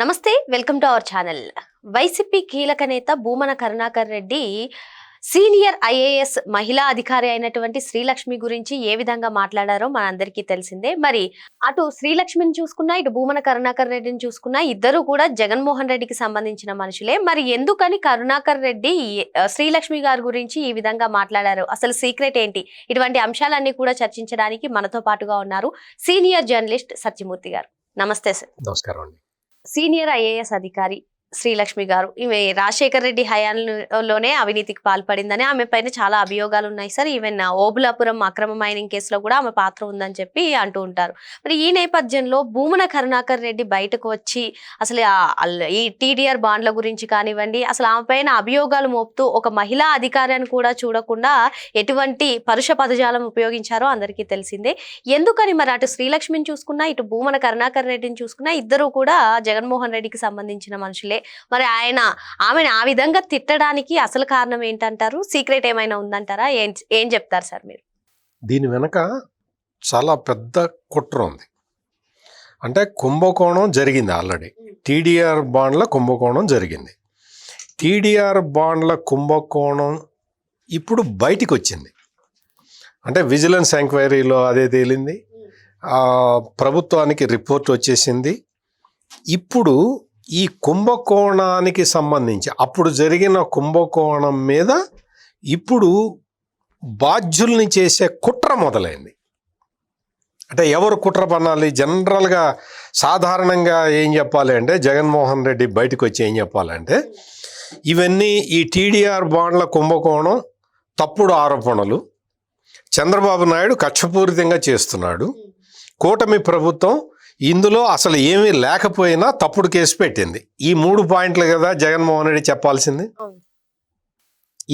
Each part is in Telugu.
నమస్తే welcome to our channel. YCP కీలక నేత భూమన కరుణాకర్ రెడ్డి సీనియర్ ఐఏఎస్ మహిళా అధికారి అయినటువంటి శ్రీలక్ష్మి గురించి ఏ విధంగా మాట్లాడారో మనందరికీ తెలిసిందే. మరి అటు శ్రీలక్ష్మిని చూసుకున్నా ఇటు భూమన కరుణాకర్ రెడ్డిని చూసుకున్నా ఇద్దరు కూడా జగన్మోహన్ రెడ్డికి సంబంధించిన మనుషులే. మరి ఎందుకని కరుణాకర్ రెడ్డి శ్రీలక్ష్మి గారి గురించి ఈ విధంగా మాట్లాడారు? అసలు సీక్రెట్ ఏంటి? ఇటువంటి అంశాలన్నీ కూడా చర్చించడానికి మనతో పాటుగా ఉన్నారు సీనియర్ జర్నలిస్ట్ సత్యమూర్తి గారు. నమస్తే సార్. నమస్కారం అండి. సీనియర్ ఐఏఎస్ అధికారి శ్రీలక్ష్మి గారు. ఈమె రాజశేఖర్ రెడ్డి హయాంలోనే అవినీతికి పాల్పడిందని ఆమె పైన చాలా అభియోగాలు ఉన్నాయి సార్. ఈవెన్ ఓబులాపురం అక్రమ మైనింగ్ కేసులో కూడా ఆమె పాత్ర ఉందని చెప్పి అంటూ ఉంటారు. మరి ఈ నేపథ్యంలో భూమన కరుణాకర్ రెడ్డి బయటకు వచ్చి అసలు ఈ టీడీఆర్ బాండ్ల గురించి కానివ్వండి అసలు ఆమె పైన అభియోగాలు మోపుతూ ఒక మహిళా అధికారిని కూడా చూడకుండా ఎటువంటి పరుష పదజాలం ఉపయోగించారో అందరికీ తెలిసిందే. ఎందుకని మరి అటు శ్రీలక్ష్మిని చూసుకున్నా ఇటు భూమన కరుణాకర్ రెడ్డిని చూసుకున్నా ఇద్దరు కూడా జగన్మోహన్ రెడ్డికి సంబంధించిన మనుషులే. మరి ఆయన ఆమెను ఆ విధంగా తిట్టడానికి అసలు కారణం ఏంటంటారు? సీక్రెట్ ఏమైనా ఉందంటారా? ఏం ఏం చెప్తారు సార్ మీరు? దీని వెనక చాలా పెద్ద కుట్ర ఉంది. అంటే కుంభకోణం జరిగింది ఆల్రెడీ. టీడీఆర్ బాండ్ల కుంభకోణం జరిగింది. టీడీఆర్ బాండ్ల కుంభకోణం ఇప్పుడు బయటికి వచ్చింది అంటే విజిలెన్స్ ఎంక్వైరీలో అదే తేలింది. ఆ, ప్రభుత్వానికి రిపోర్ట్ వచ్చేసింది. ఇప్పుడు ఈ కుంభకోణానికి సంబంధించి అప్పుడు జరిగిన కుంభకోణం మీద ఇప్పుడు బాధ్యుల్ని చేసే కుట్ర మొదలైంది. అంటే ఎవరు కుట్ర పన్నాలి జనరల్గా సాధారణంగా ఏం చెప్పాలి అంటే జగన్మోహన్ రెడ్డి బయటకు వచ్చి ఏం చెప్పాలంటే ఇవన్నీ ఈ టీడీఆర్ బాండ్ల కుంభకోణం తప్పుడు ఆరోపణలు చంద్రబాబు నాయుడు కక్షపూరితంగా చేస్తున్నాడు. కూటమి ప్రభుత్వం ఇందులో అసలు ఏమీ లేకపోయినా తప్పుడు కేసు పెట్టింది. ఈ మూడు పాయింట్లు కదా జగన్మోహన్ రెడ్డి చెప్పాల్సింది.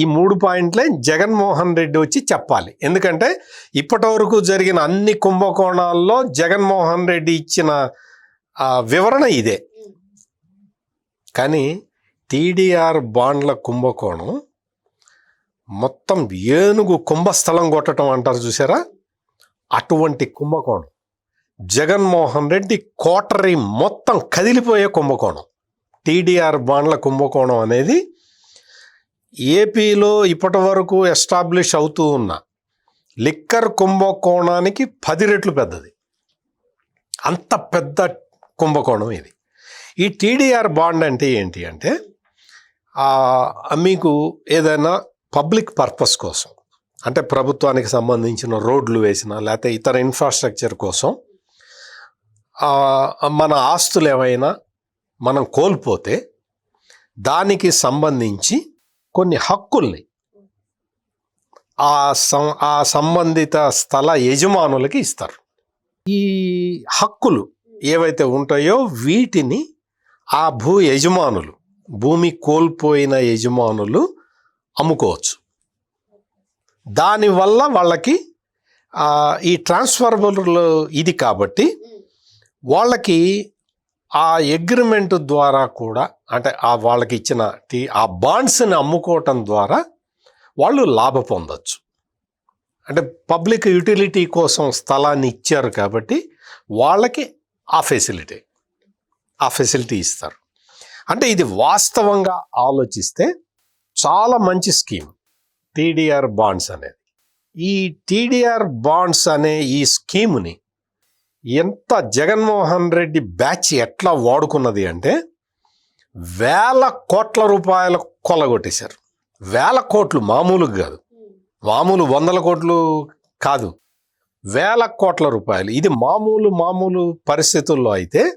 ఈ మూడు పాయింట్లే జగన్మోహన్ రెడ్డి వచ్చి చెప్పాలి. ఎందుకంటే ఇప్పటి వరకు జరిగిన అన్ని కుంభకోణాల్లో జగన్మోహన్ రెడ్డి ఇచ్చిన వివరణ ఇదే. కానీ టీడీఆర్ బాండ్ల కుంభకోణం మొత్తం ఏనుగు కుంభస్థలం కొట్టడం అంటారు చూసారా? అటువంటి కుంభకోణం. జగన్మోహన్ రెడ్డి కోటరీ మొత్తం కదిలిపోయే కుంభకోణం. టీడీఆర్ బాండ్ల కుంభకోణం అనేది ఏపీలో ఇప్పటి వరకు ఎస్టాబ్లిష్ అవుతూ ఉన్న లిక్కర్ కుంభకోణానికి పది రెట్లు పెద్దది. అంత పెద్ద కుంభకోణం ఇది. ఈ టీడీఆర్ బాండ్ అంటే ఏంటి అంటే మీకు ఏదైనా పబ్లిక్ పర్పస్ కోసం అంటే ప్రభుత్వానికి సంబంధించిన రోడ్లు వేసిన లేకపోతే ఇతర ఇన్ఫ్రాస్ట్రక్చర్ కోసం మన ఆస్తులు ఏవైనా మనం కోల్పోతే దానికి సంబంధించి కొన్ని హక్కుల్ని ఆ సం ఆ సంబంధిత స్థల యజమానులకి ఇస్తారు. ఈ హక్కులు ఏవైతే ఉంటాయో వీటిని ఆ భూ యజమానులు భూమి కోల్పోయిన యజమానులు అమ్ముకోవచ్చు. దానివల్ల వాళ్ళకి ఈ ట్రాన్స్ఫర్బుల్ ఇది కాబట్టి వాళ్ళకి ఆ అగ్రిమెంట్ ద్వారా కూడా అంటే ఆ వాళ్ళకి ఇచ్చిన టీ- ఆ బాండ్స్ని అమ్ముకోవటం ద్వారా వాళ్ళు లాభ పొందొచ్చు. అంటే పబ్లిక్ యూటిలిటీ కోసం స్థలాన్ని ఇచ్చారు కాబట్టి వాళ్ళకి ఆ ఫెసిలిటీ ఆ ఫెసిలిటీ ఇస్తారు. అంటే ఇది వాస్తవంగా ఆలోచిస్తే చాలా మంచి స్కీమ్ టీడీఆర్ బాండ్స్ అనేది. ఈ టీడీఆర్ బాండ్స్ అనే ఈ స్కీమ్ని ఎంత జగన్మోహన్ రెడ్డి బ్యాచ్ ఎట్లా వాడుకున్నది అంటే వేల కోట్ల రూపాయల కొల్లగొట్టేశారు. వేల కోట్లు మామూలుగా కాదు. మామూలు వందల కోట్లు కాదు. వేల కోట్ల రూపాయలు. ఇది మామూలు మామూలు పరిస్థితుల్లో అయితే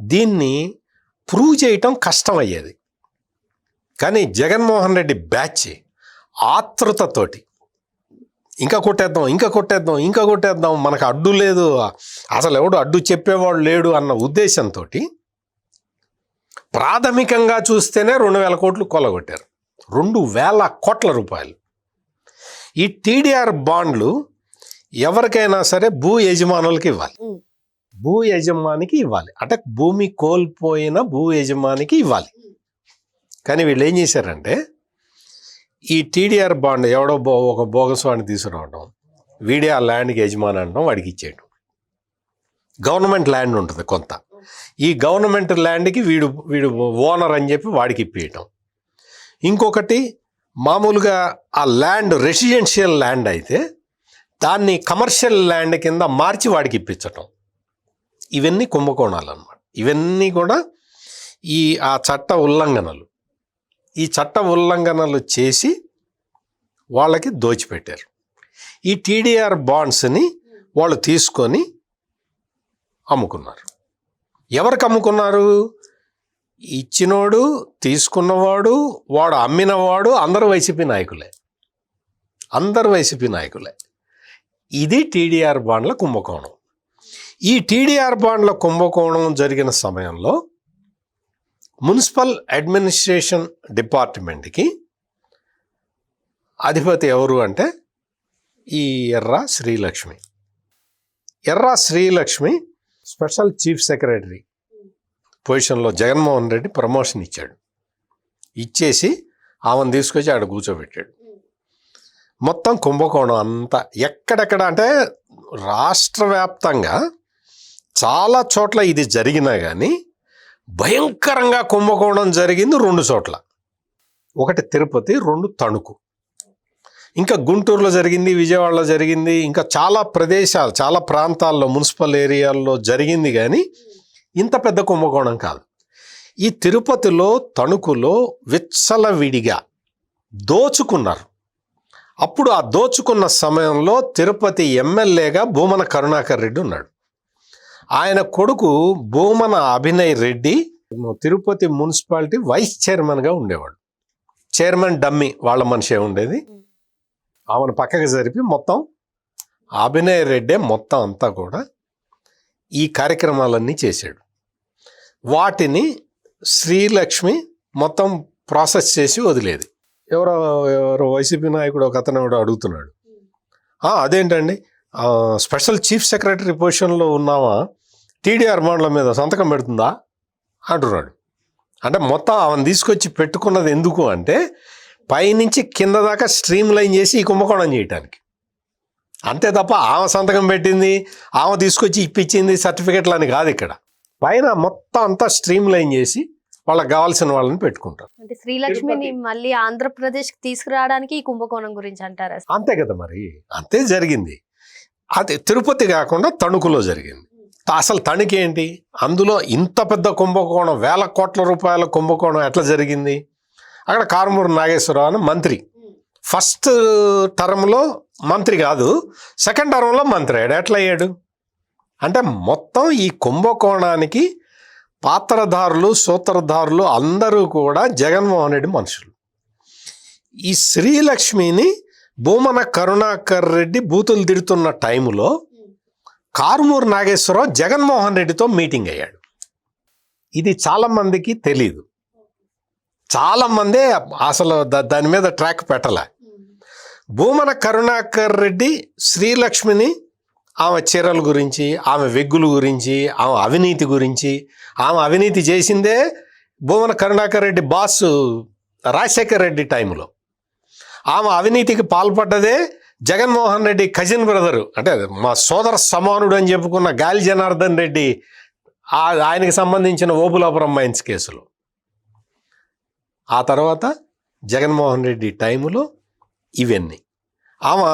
దీన్ని ప్రూవ్ చేయటం కష్టమయ్యేది. కానీ జగన్మోహన్ రెడ్డి బ్యాచ్ ఆతృతతోటి ఇంకా కొట్టేద్దాం ఇంకా కొట్టేద్దాం ఇంకా కొట్టేద్దాం మనకు అడ్డు లేదు. అసలు ఎవడు అడ్డు చెప్పేవాడు లేడు అన్న ఉద్దేశంతో ప్రాథమికంగా చూస్తేనే రెండు వేల కోట్లు కొల్లగొట్టారు రెండు వేల కోట్ల రూపాయలు. ఈ టీడీఆర్ బాండ్లు ఎవరికైనా సరే భూ యజమానులకి ఇవ్వాలి. భూ యజమానికి ఇవ్వాలి. అంటే భూమి కోల్పోయిన భూ యజమానికి ఇవ్వాలి. కానీ వీళ్ళు ఏం చేశారంటే ఈ టీడీఆర్ బాండ్ ఎవడో బో ఒక భోగస్వామిని తీసుకురావడం వీడే ఆ ల్యాండ్కి యజమాని అనడం వాడికి ఇచ్చేయడం గవర్నమెంట్ ల్యాండ్ ఉంటుంది కొంత. ఈ గవర్నమెంట్ ల్యాండ్కి వీడు వీడు ఓనర్ అని చెప్పి వాడికి ఇప్పియటం. ఇంకొకటి మామూలుగా ఆ ల్యాండ్ రెసిడెన్షియల్ ల్యాండ్ అయితే దాన్ని కమర్షియల్ ల్యాండ్ కింద మార్చి వాడికి ఇప్పించటం. ఇవన్నీ కుంభకోణాలు అన్నమాట. ఇవన్నీ కూడా ఈ ఆ చట్ట ఉల్లంఘనలు. ఈ చట్ట ఉల్లంఘనలు చేసి వాళ్ళకి దోచిపెట్టారు. ఈ టీడీఆర్ బాండ్స్ని వాళ్ళు తీసుకొని అమ్ముకున్నారు. ఎవరికి అమ్ముకున్నారు? ఇచ్చినోడు తీసుకున్నవాడు వాడు అమ్మినవాడు అందరు వైసీపీ నాయకులే. అందరు వైసీపీ నాయకులే. ఇది టీడీఆర్ బాండ్ల కుంభకోణం. ఈ టీడీఆర్ బాండ్ల కుంభకోణం జరిగిన సమయంలో మున్సిపల్ అడ్మినిస్ట్రేషన్ డిపార్ట్మెంట్కి అధిపతి ఎవరు అంటే ఈ ఎర్ర శ్రీలక్ష్మి. ఎర్ర శ్రీలక్ష్మి స్పెషల్ చీఫ్ సెక్రటరీ పొజిషన్లో జగన్మోహన్ రెడ్డి ప్రమోషన్ ఇచ్చాడు. ఇచ్చేసి ఆమెను తీసుకొచ్చి ఆడ కూర్చోబెట్టాడు. మొత్తం కుంభకోణం అంతా ఎక్కడెక్కడ అంటే రాష్ట్ర వ్యాప్తంగా చాలా చోట్ల ఇది జరిగినా కానీ భయంకరంగా కుంభకోణం జరిగింది రెండు చోట్ల. ఒకటి తిరుపతి రెండు తణుకు. ఇంకా గుంటూరులో జరిగింది విజయవాడలో జరిగింది ఇంకా చాలా ప్రదేశాలు చాలా ప్రాంతాల్లో మున్సిపల్ ఏరియాల్లో జరిగింది కానీ ఇంత పెద్ద కుంభకోణం కాదు. ఈ తిరుపతిలో తణుకులో విచ్చలవిడిగా దోచుకున్నారు. అప్పుడు ఆ దోచుకున్న సమయంలో తిరుపతి ఎమ్మెల్యేగా భూమన కరుణాకర్ రెడ్డి ఉన్నాడు. ఆయన కొడుకు భూమన అభినయ్ రెడ్డి తిరుపతి మున్సిపాలిటీ వైస్ చైర్మన్గా ఉండేవాడు. చైర్మన్ డమ్మి వాళ్ళ మనిషే ఉండేది. ఆమెను పక్కకి జరిపి మొత్తం అభినయ్ రెడ్డే మొత్తం అంతా కూడా ఈ కార్యక్రమాలన్నీ చేశాడు. వాటిని శ్రీలక్ష్మి మొత్తం ప్రాసెస్ చేసి వదిలేది. ఎవరో ఎవరో వైసీపీ నాయకుడు ఒక అతను అడుగుతున్నాడు. అదేంటండి? స్పెషల్ చీఫ్ సెక్రటరీ పొజిషన్లో ఉన్నావా? టీడీఆర్ బాండ్ల మీద సంతకం పెడుతుందా? అంటున్నాడు. అంటే మొత్తం ఆమెను తీసుకొచ్చి పెట్టుకున్నది ఎందుకు అంటే పైనుంచి కింద దాకా స్ట్రీమ్ లైన్ చేసి ఈ కుంభకోణం చేయటానికి. అంతే తప్ప ఆమె సంతకం పెట్టింది ఆమె తీసుకొచ్చి ఇప్పించింది సర్టిఫికెట్లు అని కాదు ఇక్కడ. పైన మొత్తం అంతా స్ట్రీమ్ లైన్ చేసి వాళ్ళకి కావాల్సిన వాళ్ళని పెట్టుకుంటారు. అంటే శ్రీలక్ష్మిని. మళ్ళీ ఆంధ్రప్రదేశ్కి తీసుకురావడానికి ఈ కుంభకోణం గురించి అంటారా అంతే కదా మరి. అంతే జరిగింది. అది తిరుపతి కాకుండా తణుకులో జరిగింది. అసలు తణుకు ఏంటి? అందులో ఇంత పెద్ద కుంభకోణం వేల కోట్ల రూపాయల కుంభకోణం ఎట్లా జరిగింది? అక్కడ కారుమూరు నాగేశ్వరరావు అని మంత్రి. ఫస్ట్ టర్మ్లో మంత్రి కాదు సెకండ్ టర్మ్లో మంత్రి అయ్యాడు. ఎట్లా అయ్యాడు? అంటే మొత్తం ఈ కుంభకోణానికి పాత్రధారులు సూత్రధారులు అందరూ కూడా జగన్మోహన్ రెడ్డి మనుషులు. ఈ శ్రీలక్ష్మిని భూమన కరుణాకర్ రెడ్డి బూతులు తిడుతున్న టైంలో కారుమూరు నాగేశ్వరరావు జగన్మోహన్ రెడ్డితో మీటింగ్ అయ్యాడు. ఇది చాలామందికి తెలీదు. చాలా మందే అసలు దాని మీద ట్రాక్ పెట్టలే. భూమన కరుణాకర్ రెడ్డి శ్రీలక్ష్మిని ఆమె చీరల గురించి ఆమె వెగ్గుల గురించి ఆమె అవినీతి గురించి ఆమె అవినీతి చేసిందే భూమన కరుణాకర్ రెడ్డి బాస్ రాజశేఖర్ రెడ్డి టైంలో ఆమె అవినీతికి పాల్పడ్డదే జగన్మోహన్ రెడ్డి కజిన్ బ్రదరు అంటే మా సోదర సమానుడు అని చెప్పుకున్న గాలి జనార్దన్ రెడ్డి ఆయనకి సంబంధించిన ఓబులాపురం మైన్స్ కేసులు. ఆ తర్వాత జగన్మోహన్ రెడ్డి టైములో ఇవన్నీ. ఆమె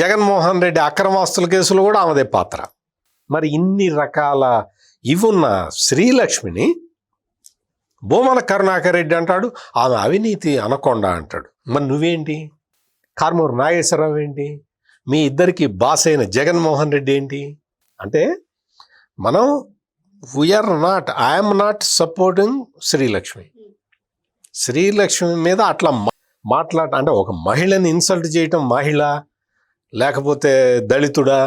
జగన్మోహన్ రెడ్డి అక్రమాస్తుల కేసులు కూడా ఆమెదే పాత్ర. మరి ఇన్ని రకాల ఇవున్న శ్రీలక్ష్మిని భూమన కరుణాకర్ రెడ్డి అంటాడు ఆమె అవినీతి అనకొండ అంటాడు. మరి నువ్వేంటి? కార్మూరు నాగేశ్వరరావు ఏంటి? మీ ఇద్దరికి బాస్ అయిన జగన్మోహన్ రెడ్డి ఏంటి? అంటే మనం we are not I'm not supporting Srilakshmi. Srilakshmi మీద అట్లా మాట్లాడ అంటే ఒక మహిళని ఇన్సల్ట్ చేయటం మహిళ లేకపోతే దళితుడా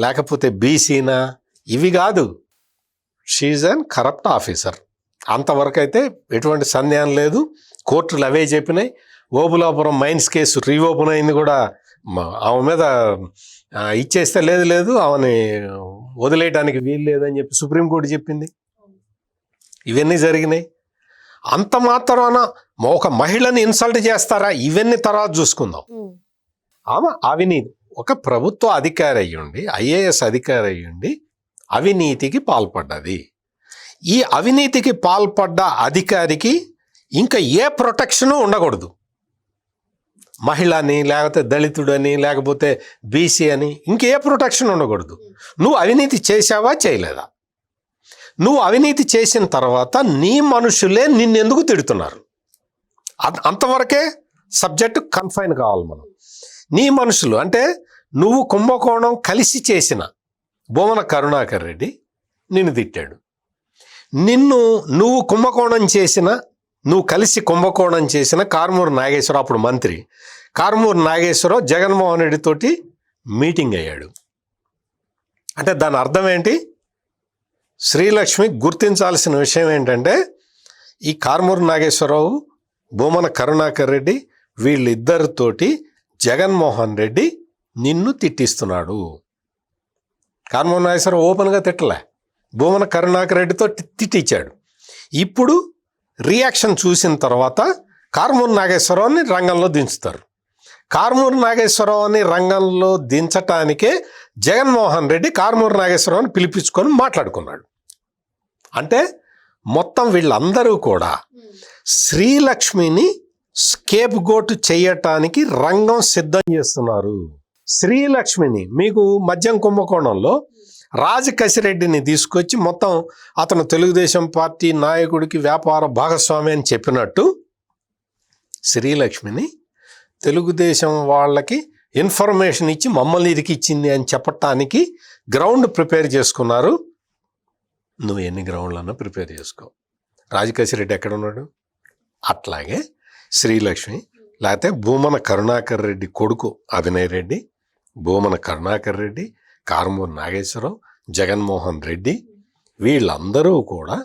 లేకపోతే బీసీనా? ఇవి కాదు. షీజ్ అన్ కరప్ట్ ఆఫీసర్ అంతవరకు అయితే ఎటువంటి సందేహం లేదు. కోర్టులు అవే చెప్పినాయి. ఓబులాపురం మైన్స్ కేసు రీఓపెన్ అయింది కూడా ఆమె మీద ఇచ్చేస్తే లేదు లేదు ఆమెని వదిలేయడానికి వీలు లేదని చెప్పి సుప్రీంకోర్టు చెప్పింది. ఇవన్నీ జరిగినాయి. అంత మాత్రాన ఒక మహిళని ఇన్సల్ట్ చేస్తారా? ఇవన్నీ తర్వాత చూసుకుందాం. ఆమె అవినీతి ఒక ప్రభుత్వ అధికారి అయ్యుండి ఐఏఎస్ అధికారి అయ్యుండి అవినీతికి పాల్పడ్డది. ఈ అవినీతికి పాల్పడ్డ అధికారికి ఇంకా ఏ ప్రొటెక్షను ఉండకూడదు. మహిళ అని లేకపోతే దళితుడు అని లేకపోతే బీసీ అని ఇంకే ప్రొటెక్షన్ ఉండకూడదు. నువ్వు అవినీతి చేశావా చేయలేదా? నువ్వు అవినీతి చేసిన తర్వాత నీ మనుషులే నిన్నెందుకు తిడుతున్నారు? అంతవరకే సబ్జెక్టు కన్ఫైన్ కావాలి మనం. నీ మనుషులు అంటే నువ్వు కుంభకోణం కలిసి చేసిన భువన కరుణాకర్ రెడ్డి నిన్ను తిట్టాడు. నిన్ను నువ్వు కుంభకోణం చేసిన నువ్వు కలిసి కుంభకోణం చేసిన కారుమూరు నాగేశ్వర అప్పుడు మంత్రి కారుమూరు నాగేశ్వరరావు జగన్మోహన్ రెడ్డితోటి మీటింగ్ అయ్యాడు. అంటే దాని అర్థం ఏంటి? శ్రీలక్ష్మి గుర్తించాల్సిన విషయం ఏంటంటే ఈ కారుమూరు నాగేశ్వరరావు భూమన కరుణాకర్ రెడ్డి వీళ్ళిద్దరితోటి జగన్మోహన్ రెడ్డి నిన్ను తిట్టిస్తున్నాడు. కారుమూరు నాగేశ్వరరావు ఓపెన్గా తిట్టలే. భూమన కరుణాకర్ రెడ్డితో తిట్టించాడు ఇప్పుడు రియాక్షన్ చూసిన తర్వాత కారుమూరు నాగేశ్వరరావుని రంగంలో దించుతారు. కార్మూరు నాగేశ్వరరావుని రంగంలో దించటానికే జగన్మోహన్ రెడ్డి కార్మూరు నాగేశ్వరరావుని పిలిపించుకొని మాట్లాడుకున్నాడు. అంటే మొత్తం వీళ్ళందరూ కూడా శ్రీలక్ష్మిని స్కేప్ గోటు చేయటానికి రంగం సిద్ధం చేస్తున్నారు. శ్రీలక్ష్మిని మీకు మద్యం కుంభకోణంలో రాజకసిరెడ్డిని తీసుకొచ్చి మొత్తం అతను తెలుగుదేశం పార్టీ నాయకుడికి వ్యాపార భాగస్వామి అని చెప్పినట్టు శ్రీలక్ష్మిని తెలుగుదేశం వాళ్ళకి ఇన్ఫర్మేషన్ ఇచ్చి మమ్మల్ని ఇరికిచ్చింది అని చెప్పటానికి గ్రౌండ్ ప్రిపేర్ చేసుకున్నారు. నువ్వు ఎన్ని గ్రౌండ్లన్నా ప్రిపేర్ చేసుకో. రాజకేశిరెడ్డి ఎక్కడ ఉన్నాడు? అట్లాగే శ్రీలక్ష్మి లేకపోతే భూమన కరుణాకర్ రెడ్డి కొడుకు అభినయ్ రెడ్డి భూమన కరుణాకర్ రెడ్డి కారుమూరు నాగేశ్వరరావు జగన్మోహన్ రెడ్డి వీళ్ళందరూ కూడా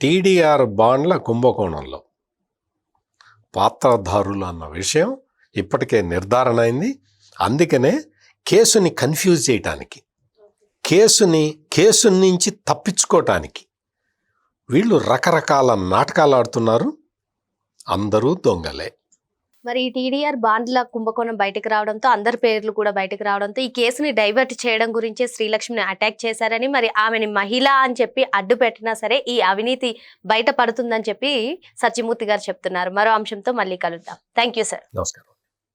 టీడీఆర్ బాండ్ల కుంభకోణంలో పాత్రధారులు అన్న విషయం ఇప్పటికే నిర్ధారణ అయింది. అందుకనే కేసుని కన్ఫ్యూజ్ చేయటానికి కేసుని కేసు నుంచి తప్పించుకోవటానికి వీళ్ళు రకరకాల నాటకాలు ఆడుతున్నారు. అందరూ దొంగలే. మరి ఈ టీడీఆర్ బాండ్ల కుంభకోణం బయటకు రావడంతో అందరి పేర్లు కూడా బయటకు రావడంతో ఈ కేసుని డైవర్ట్ చేయడం గురించే శ్రీలక్ష్మిని అటాక్ చేశారని మరి ఆమెని మహిళ అని చెప్పి అడ్డు పెట్టినా సరే ఈ అవినీతి బయట పడుతుందని చెప్పి సత్యమూర్తి గారు చెప్తున్నారు. మరో అంశంతో మళ్ళీ కలుద్దాం. థ్యాంక్ యూ సార్ నమస్కారం.